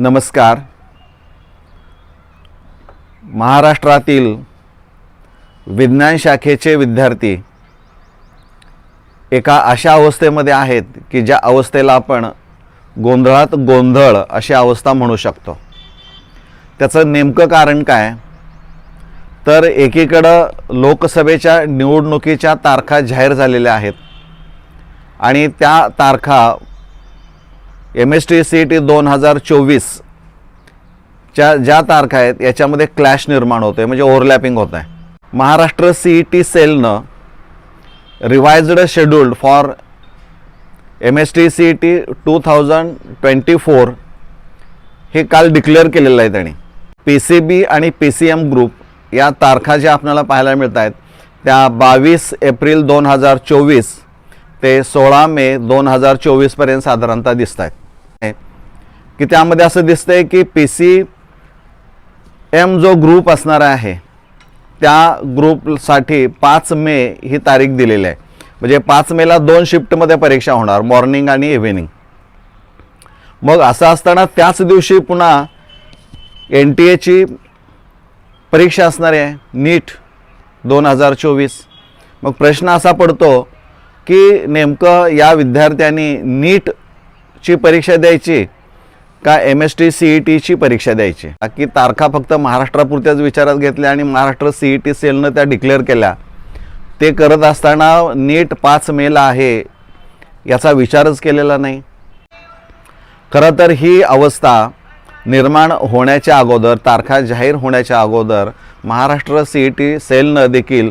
नमस्कार. महाराष्ट्रातील विज्ञान शाखेचे विद्यार्थी एका अशा अवस्थेमध्ये आहेत की ज्या अवस्थेला आपण गोंधळात गोंधळ अशी अवस्था म्हणू शकतो. त्याचं नेमकं कारण काय? तर एकीकडं लोकसभेच्या निवडणुकीच्या तारखा जाहीर झालेल्या आहेत आणि त्या तारखा M S T C E T दोन हजार चोवीसच्या ज्या तारखा आहेत याच्यामध्ये क्लॅश निर्माण होते म्हणजे ओव्हरलॅपिंग होत आहे महाराष्ट्र सी ई टी सेलनं revised scheduled for M S T C E T two thousand twenty four हे काल डिक्लेअर केलेलं आहे त्यांनी. पी सी बी आणि पी सी एम ग्रुप या तारखा ज्या आपल्याला पाहायला मिळत आहेत त्या बावीस एप्रिल दोन हजार चोवीस ते सोळा मे दोन हजार चोवीसपर्यंत साधारणतः दिसत आहेत की त्यामध्ये असं दिसतंय की पी सी एम जो ग्रुप असणार आहे त्या ग्रुपसाठी पाच मे ही तारीख दिलेली आहे. म्हणजे पाच मेला दोन शिफ्टमध्ये परीक्षा होणार मॉर्निंग आणि इव्हिनिंग मग असं असताना त्याच दिवशी पुन्हा एन टी एची परीक्षा असणार आहे नीट दोन हजार चोवीस. मग प्रश्न असा पडतो की नेमकं या विद्यार्थ्यांनी नीटची परीक्षा द्यायची का M S T C E टीची परीक्षा द्यायची? की तारखा फक्त महाराष्ट्रापुरत्याच विचारात घेतल्या आणि महाराष्ट्र सी ई टी सेलनं त्या डिक्लेअर केल्या. ते करत असताना नीट पाच मेला आहे याचा विचारच केलेला नाही. खरं तर ही अवस्था निर्माण होण्याच्या अगोदर तारखा जाहीर होण्याच्या अगोदर महाराष्ट्र सी ई टी सेलनं देखील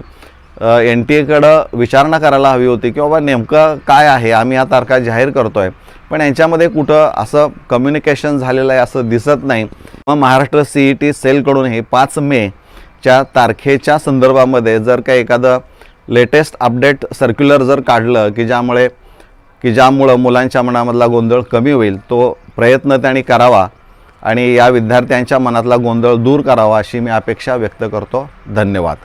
एन टी एकडं विचारणा करायला हवी होती की बाबा नेमकं काय आहे? आम्ही या तारखा जाहीर करतो आहे पण यांच्यामध्ये कुठं असं कम्युनिकेशन झालेलं आहे असं दिसत नाही. मग महाराष्ट्र सी ई टी सेलकडून हे पाच मेच्या तारखेच्या संदर्भामध्ये जर काही एखादं लेटेस्ट अपडेट सर्क्युलर जर काढलं की ज्यामुळे की ज्यामुळं मुलांच्या मनामधला गोंधळ कमी होईल तो प्रयत्न त्यांनी करावा आणि या विद्यार्थ्यांच्या मनातला गोंधळ दूर करावा अशी मी अपेक्षा व्यक्त करतो. धन्यवाद.